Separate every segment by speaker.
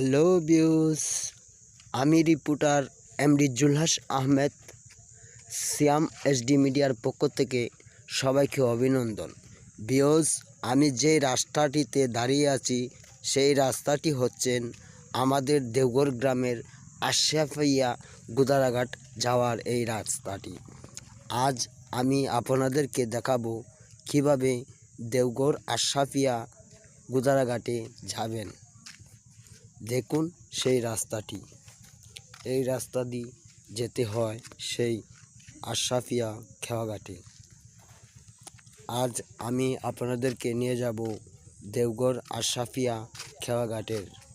Speaker 1: Hello views আমি reporter MD Zulhas Ahmed, Siam SD মিডিয়ার পক্ষ থেকে সবাইকে অভিনন্দন। বিউস আমি যে রাস্তাটিতে দাঁড়িয়ে আছি, সেই রাস্তাটি হচ্ছেন আমাদের দেওঘর গ্রামের আশরাফিয়া গুদারাঘাট যাওয়ার এই রাস্তাটি। আজ আমি আপনাদেরকে দেখাবো কীভাবে দেওঘর আশরাফিয়া গুদারাঘাটে যাবেন। দেখুন সেই রাস্তাটি। এই রাস্তা দিয়ে যেতে হয় সেই আশরাফিয়া খেওয়াঘাটে আজ আমি আপনাদেরকে নিয়ে যাব দেওঘর আশরাফিয়া খেওয়াঘাটের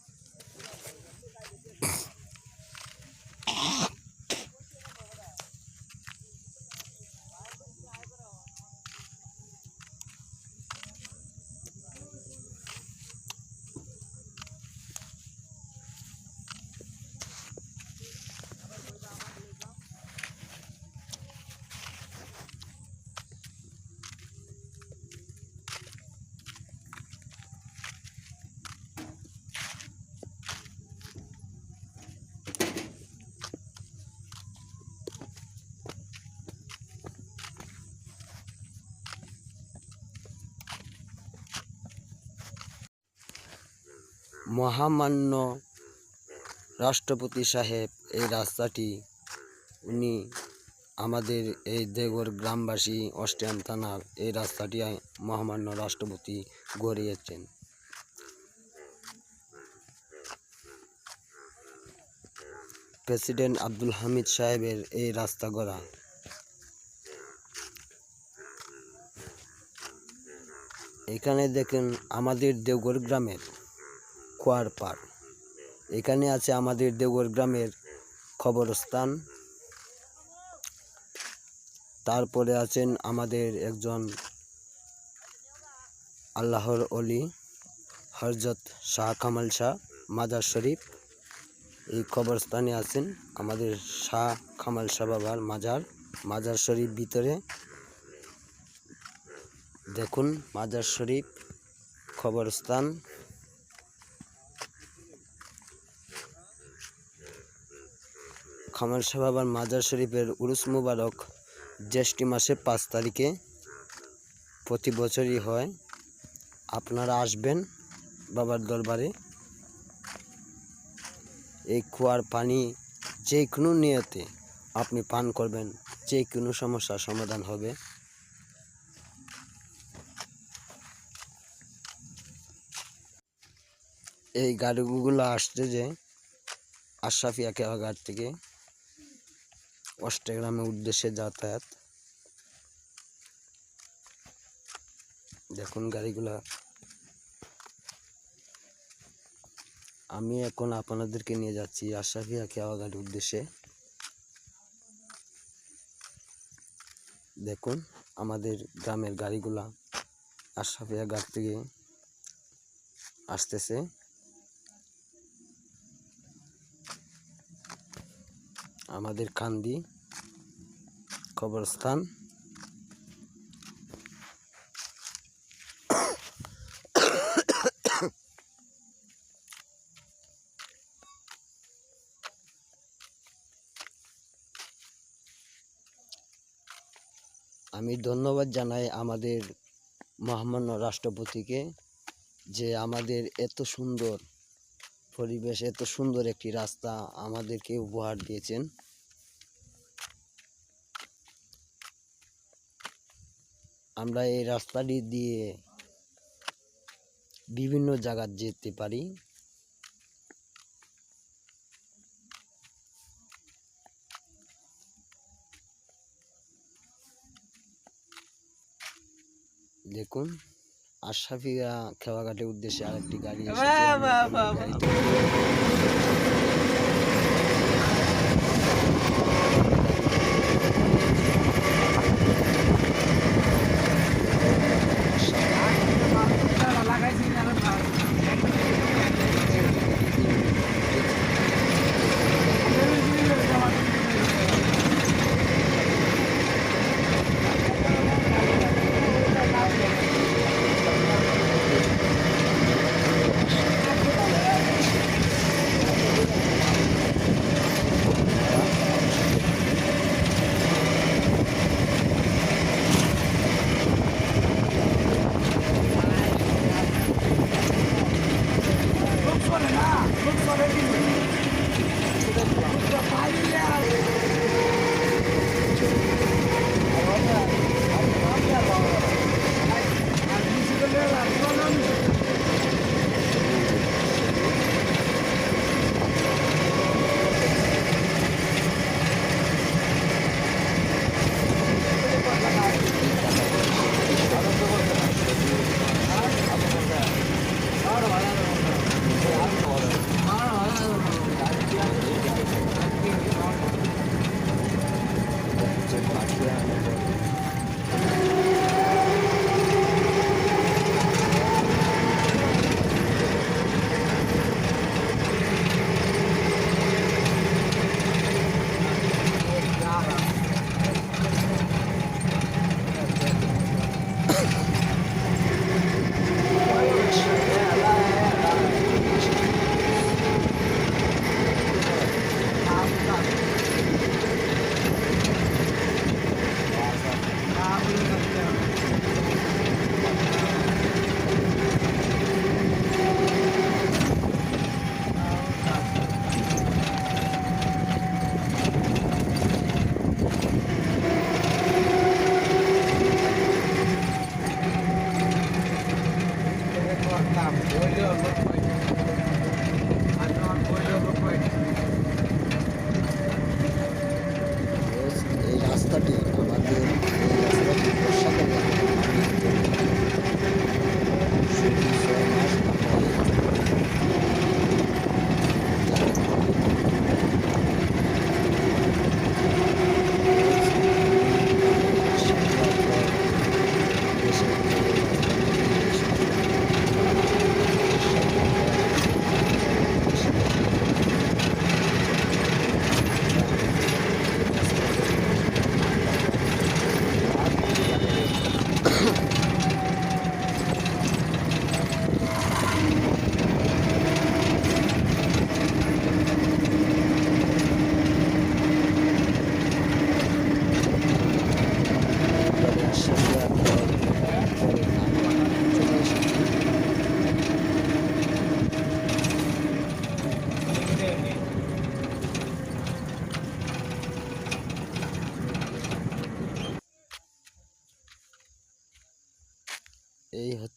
Speaker 1: মহামান্য রাষ্ট্রপতি সাহেব এই রাস্তাটি। উনি আমাদের এই দেগর গ্রামবাসী অস্ট্রিয়ান থানার এই রাস্তাটি মহামান্য রাষ্ট্রপতি গড়িয়েছেন। প্রেসিডেন্ট আব্দুল হামিদ সাহেবের এই রাস্তা গড়া। এখানে দেখেন আমাদের দেওঘর গ্রামের খোয়ার পার। এখানে আছে আমাদের দেওঘর গ্রামের খবরস্থান। তারপরে আছেন আমাদের একজন আল্লাহর অলি হরজত শাহ কামাল শাহ মাজার শরীফ। এই কবরস্থানে আছেন আমাদের শাহ কামাল শাহ বাবার মাজার। মাজার শরীফ ভিতরে দেখুন, মাজার শরীফ খবরস্থান। খামাল শাহ বাবার মাজার শরীফের উরুস মুবারক জ্যৈষ্ঠী মাসে পাঁচ তারিখে প্রতি বছরই হয়। আপনারা আসবেন বাবার দরবারে। এই কুয়ার পানি যে কোনো নিয়তে আপনি পান করবেন, যে কোনো সমস্যার সমাধান হবে। এই গাড়িগুলো আসছে যে আশরাফিয়া কেওয়াঘাট থেকে। অষ্টগ্রামের উদ্দেশ্যে যাতায়াত। দেখুন গাড়িগুলা। আমি এখন আপনাদেরকে নিয়ে যাচ্ছি আশরাফিয়া কেওয়াঘাট উদ্দেশ্যে। দেখুন আমাদের গ্রামের গাড়িগুলা আশরাফিয়া ঘাট থেকে আসতেছে। আমাদের কান্দি কবরস্থান। আমি ধন্যবাদ জানাই আমাদের মহামান্য রাষ্ট্রপতিকে যে আমাদের এত সুন্দর পরিবেশ, এত সুন্দর একটি রাস্তা আমাদেরকে উপহার দিয়েছেন। আমরা এই রাস্তাটি দিয়ে বিভিন্ন জায়গা যেতে পারি। দেখুন আশরাফিয়া খেওয়াঘাটের উদ্দেশ্যে আরেকটি গাড়ি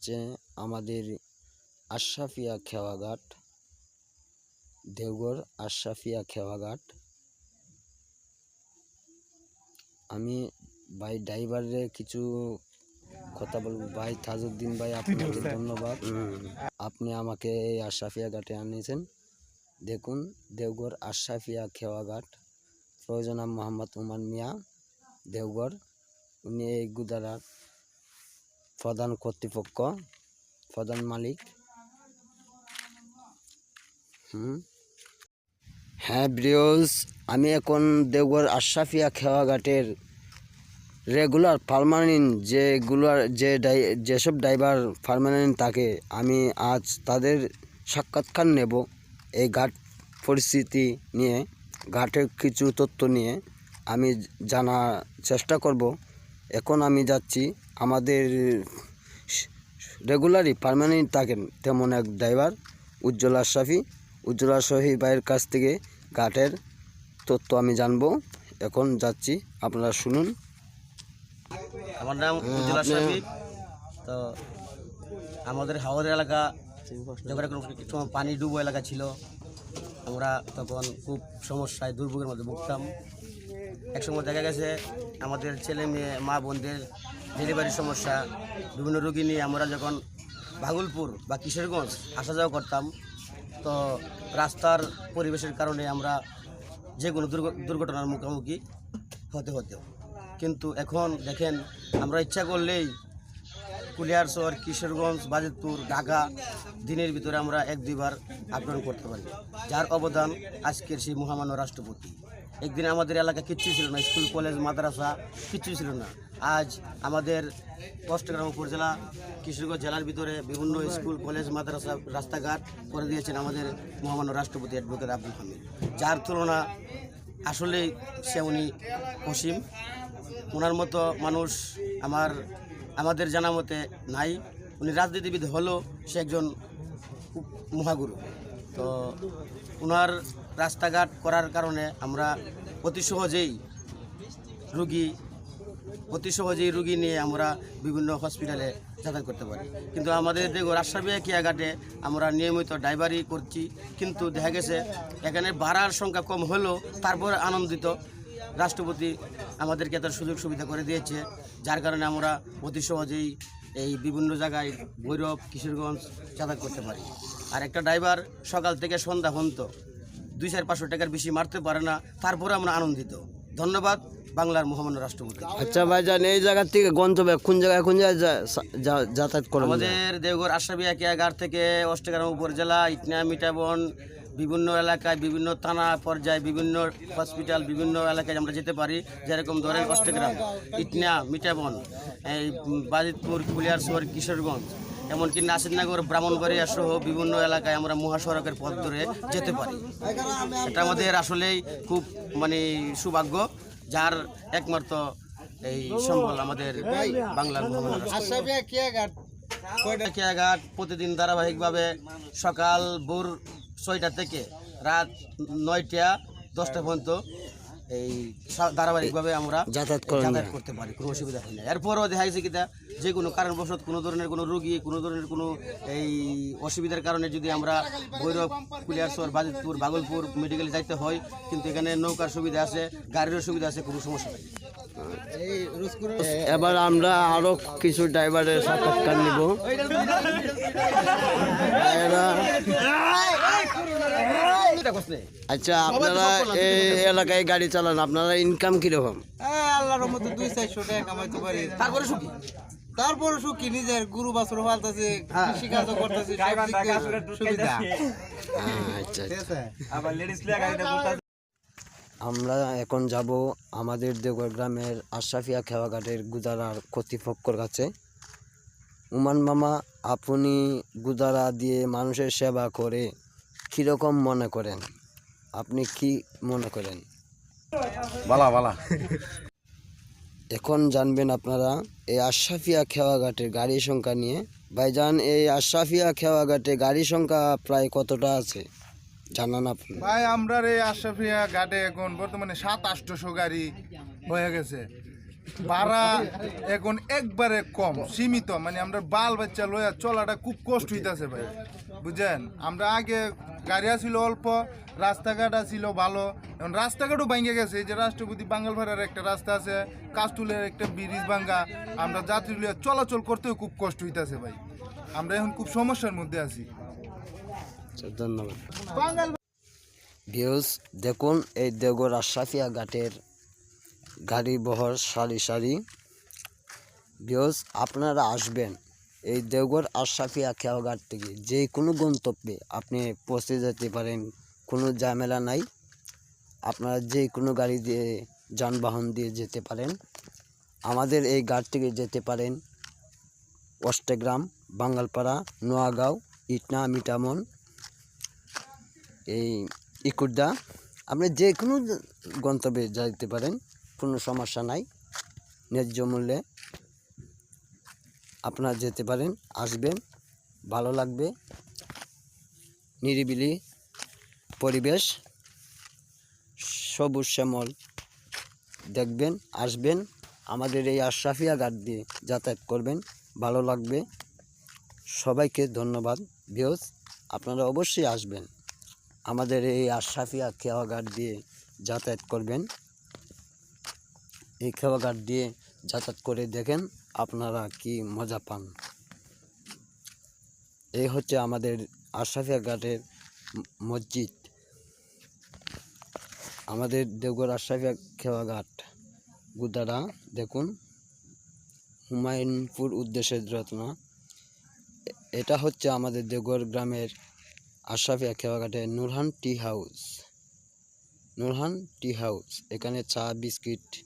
Speaker 1: হচ্ছে আমাদের আশরাফিয়া খেওয়াঘাট দেওঘর আশরাফিয়া খেওয়াঘাট। আমি ভাই ড্রাইভারে কিছু কথা বলব। ভাই তাজউদ্দিন ভাই আপনাকে ধন্যবাদ। আপনি আমাকে এই আশরাফিয়া ঘাটে আনিয়েছেন। দেখুন দেওঘর আশরাফিয়া খেওয়াঘাট প্রয়োজনা মোহাম্মদ উমান মিয়া দেওঘর উনি এই গুদারার প্রধান কর্তৃপক্ষ, প্রধান মালিক। হুম। হ্যাঁ ব্রিয়স আমি এখন দেওঘর আশরাফিয়া খেওয়াঘাটের রেগুলার পারমানেন্ট যেগুলার, যে ডাই যেসব ড্রাইভার পারমানেন্ট থাকে, আমি আজ তাদের সাক্ষাৎকার নেব এই ঘাট পরিস্থিতি নিয়ে, ঘাটের কিছু তথ্য নিয়ে। আমি জানার চেষ্টা করব। এখন আমি যাচ্ছি আমাদের রেগুলারই পারমানেন্ট থাকেন তেমন এক ড্রাইভার উজ্জ্বল আশরাফি। উজ্জ্বল আশরাফি ভাইয়ের কাছ থেকে ঘাটের তথ্য আমি জানব। এখন যাচ্ছি আপনারা শুনুন।
Speaker 2: আমার নাম
Speaker 1: হ্যাঁ,
Speaker 2: উজ্জ্বল আশরাফি। তো আমাদের হাওড়ের এলাকা যখন একটু সময় পানি ডুবো এলাকা ছিল আমরা তখন খুব সমস্যায় দুর্ভোগের মধ্যে ভুগতাম। একসময় দেখা গেছে আমাদের ছেলে মেয়ে, মা বোনদের ডেলিভারির সমস্যা, বিভিন্ন রোগী নিয়ে আমরা যখন ভাগলপুর বা কিশোরগঞ্জ আসা যাওয়া করতাম, তো রাস্তার পরিবেশের কারণে আমরা যে কোনো দুর্ঘ- দুর্ঘটনার মুখোমুখি হতে হতো। কিন্তু এখন দেখেন, আমরা ইচ্ছা করলেই কুলিয়ার শহর, কিশোরগঞ্জ, বাজিতপুর, ঢাকা দিনের ভিতরে আমরা এক দুইবার আপলোড করতে পারি। যার অবদান আজকের সেই মহামান্য রাষ্ট্রপতি। একদিন আমাদের এলাকা কিচ্ছু ছিল না, স্কুল, কলেজ, মাদ্রাসা, কিচ্ছু ছিল না। আজ আমাদের অষ্টগ্রাম উপজেলা, কিশোরগঞ্জ জেলার ভিতরে বিভিন্ন স্কুল, কলেজ, মাদ্রাসা রাস্তাঘাট করে দিয়েছেন আমাদের মহামান্য রাষ্ট্রপতি অ্যাডভোকেট আব্দুল হামিদ। যার তুলনা আসলেই সে উনি অসীম। ওনার মতো মানুষ আমার, আমাদের জানা মতে নাই। উনি রাজনীতিবিদ হলেও সে একজন মহাগুরু। তো ওনার রাস্তাঘাট করার কারণে আমরা অতি সহজেই রুগী, অতি সহজেই রুগী নিয়ে আমরা বিভিন্ন হসপিটালে যাতায়াত করতে পারি। কিন্তু আমাদের দেখো, রাজশাহী কিয়াঘাটে আমরা নিয়মিত ড্রাইভারি করছি। কিন্তু দেখা গেছে, এখানে ভাড়ার সংখ্যা কম হলেও তারপর আনন্দিত রাষ্ট্রপতি আমাদেরকে তার সুযোগ সুবিধা করে দিয়েছে, যার কারণে আমরা অতি সহজেই এই বিভিন্ন জায়গায় ভৈরব, কিশোরগঞ্জ যাতায়াত করতে পারি। আর একটা ড্রাইভার সকাল থেকে সন্ধ্যা পর্যন্ত দুই চার পাঁচশো টাকার বেশি মারতে পারে না তারপরে আমরা আনন্দিত। ধন্যবাদ বাংলার মহামান্য রাষ্ট্রপতি।
Speaker 1: আচ্ছা ভাইজান এই জায়গা থেকে গন্তব্য কোন জায়গায় কোন জায়গায় যাতায়াত করেন
Speaker 2: আমাদের দেওঘর আশাবিয়া কেয়াঘাট থেকে অষ্টগ্রাম উপজেলা ইটনা মিটাবন বিভিন্ন এলাকায় বিভিন্ন থানা পর্যায়ে বিভিন্ন হসপিটাল বিভিন্ন এলাকায় আমরা যেতে পারি যেরকম ধরেন অষ্টগ্রাম ইটনা মিটাবন এই বাজিতপুর কুলিয়ারসর কিশোরগঞ্জ। এমনকি নাসিরনগর, ব্রাহ্মণবাড়িয়া সহ বিভিন্ন এলাকায় আমরা মহাসড়কের পথ ধরে যেতে পারি। এটা আমাদের আসলেই খুব মানে সৌভাগ্য, যার একমাত্র এই সম্বল আমাদের বাংলার কেয়াঘাট প্রতিদিন ধারাবাহিকভাবে সকাল ভোর ছয়টা থেকে রাত নয়টা, দশটা পর্যন্ত এই ধারাবাহিকভাবে আমরা
Speaker 1: যাতায়াত
Speaker 2: করতে পারি কোনো অসুবিধা হয় না এরপরও দেখা গেছে কিনা যে কোনো কারণবশত কোনো ধরনের কোনো রুগী কোনো ধরনের কোনো এই অসুবিধার কারণে যদি আমরা ভৈরব কুলিয়ারসর বাজিতপুর বাগলপুর মেডিকেলে যাইতে হয় কিন্তু এখানে নৌকার সুবিধা আছে গাড়িরও সুবিধা আছে কোনো সমস্যা নেই
Speaker 1: এবার আমরা আরও কিছু ড্রাইভারের সাক্ষাৎকার নিব এরা আচ্ছা আপনারা এই এলাকায় গাড়ি চালান আপনারা ইনকাম কীরকম?
Speaker 3: হ্যাঁ, আল্লাহর মতো দুই চারশো টাকা কামাইতে পারি।
Speaker 2: তারপরে সুখী?
Speaker 3: তারপরে সুখী নিজের গুরু বাছুর ফালতেছে কৃষি কাজও করতেছে সুবিধা।
Speaker 1: হ্যাঁ, আচ্ছা আচ্ছা। আমরা এখন যাব আমাদের দেওঘর গ্রামের আশরাফিয়া খেওয়াঘাটের গুদারার কর্তৃপক্ষর কাছে। উমান মামা আপনি গুদারা দিয়ে মানুষের সেবা করে কীরকম মনে করেন? আপনি কি মনে করেন?
Speaker 4: বালা বালা।
Speaker 1: এখন জানবেন আপনারা এই আশরাফিয়া খেওয়াঘাটের গাড়ি সংখ্যা নিয়ে। ভাই ভাইজান এই আশরাফিয়া খেওয়াঘাটে গাড়ি সংখ্যা প্রায় কতটা আছে? জানান আপনি।
Speaker 5: ভাই আমরা এই আশরাফিয়া ঘাটে এখন বর্তমানে সাত আটশোশো গাড়ি হয়ে গেছে। ভাড়া এখন একবারে কম সীমিত। মানে আমরা বাল বাচ্চা লইয়া চলাটা খুব কষ্ট হইতেছে ভাই। বুঝছেন? আমরা আগে গাড়ি ছিল অল্প রাস্তাঘাট ছিল ভালো। এখন রাস্তাঘাটও ভাঙে গেছে। যে রাষ্ট্রপতি বাঙ্গালভাড়ার একটা রাস্তা আছে কাস্টুলের একটা ব্রিজ ভাঙ্গা আমরা যাত্রী লইয়া চলাচল করতেও খুব কষ্ট হইতেছে ভাই। আমরা এখন খুব সমস্যার মধ্যে আছি।
Speaker 1: আচ্ছা ধন্যবাদ। ভিউজ দেখুন এই দেওঘর আশরাফিয়া ঘাটের গাড়ি বহর সারি সারি। ভিউজ আপনারা আসবেন। এই দেওঘর আশরাফিয়া খেয়াঘাট থেকে। যে কোনো গন্তব্যে আপনি পৌঁছে যেতে পারেন, কোনো ঝামেলা নাই। আপনারা যে কোনো গাড়ি দিয়ে, যানবাহন দিয়ে যেতে পারেন। আমাদের এই ঘাট থেকে যেতে পারেন অষ্টগ্রাম, বাঙ্গালপাড়া, নোয়াগাঁও, ইটনা, মিটামন, এই ইকুরদা আপনি যে কোনো গন্তব্যে যাইতে পারেন, কোনো সমস্যা নাই। ন্যায্য মূল্যে আপনারা যেতে পারেন, আসবেন, ভালো লাগবে। নিরিবিলি পরিবেশ, সবুজ শ্যামল। দেখবেন, আসবেন। আমাদের এই আশরাফিয়া ঘাট দিয়ে যাতায়াত করবেন, ভালো লাগবে। সবাইকে ধন্যবাদ ভিওস আপনারা অবশ্যই আসবেন। আমাদের এই আশরাফিয়া খেওয়াঘাট দিয়ে যাতায়াত করবেন। এই খেওয়াঘাট দিয়ে যাতায়াত করে দেখেন। আপনারা কি মজা পান? এই হচ্ছে আমাদের আশরাফিয়া ঘাটের মসজিদ। আমাদের দেওঘর আশরাফিয়া খেওয়াঘাট গুদারা, দেখুন। হুমায়ুনপুর উদ্দেশ্যে রত্ন এ- এটা হচ্ছে আমাদের দেওঘর গ্রামের Ashrafia খেওয়াঘাটে Nurhan tea house. Nurhan tea house. এখানে চা, বিস্কিট,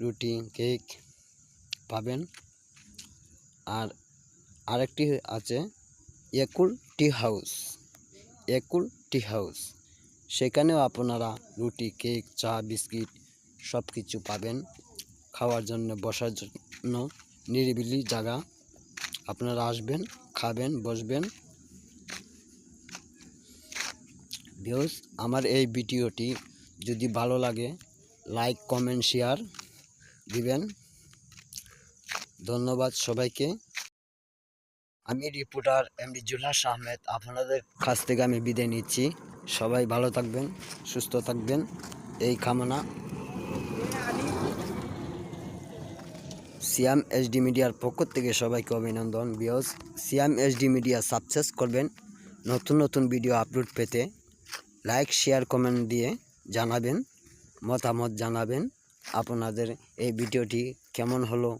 Speaker 1: রুটি, কেক পাবেন। আর আরেকটি আছে একুল টি হাউস। একুল টি হাউস। সেখানেও আপনারা রুটি, কেক, চা, বিস্কিট সব কিছু পাবেন। খাওয়ার জন্য, বসার জন্য নিরিবিলি জায়গা। আপনারা আসবেন, খাবেন, বসবেন। ভিউজ আমার এই ভিডিওটি যদি ভালো লাগে, লাইক, কমেন্ট, শেয়ার দিবেন। ধন্যবাদ সবাইকে। আমি রিপোর্টার এমডি জুলহাস আহমেদ, আপনাদের কাছ থেকে আমি বিদায় নিচ্ছি। সবাই ভালো থাকবেন, সুস্থ থাকবেন। এই কামনা সিয়াম এইচডি মিডিয়ার পক্ষ থেকে সবাইকে অভিনন্দন। বিয়স, সিয়াম এইচডি মিডিয়া সাবস্ক্রাইব করবেন নতুন নতুন ভিডিও আপলোড পেতে। লাইক, শেয়ার, কমেন্ট দিয়ে জানাবেন, মতামত জানাবেন। আপনাদের এই ভিডিওটি কেমন হলো?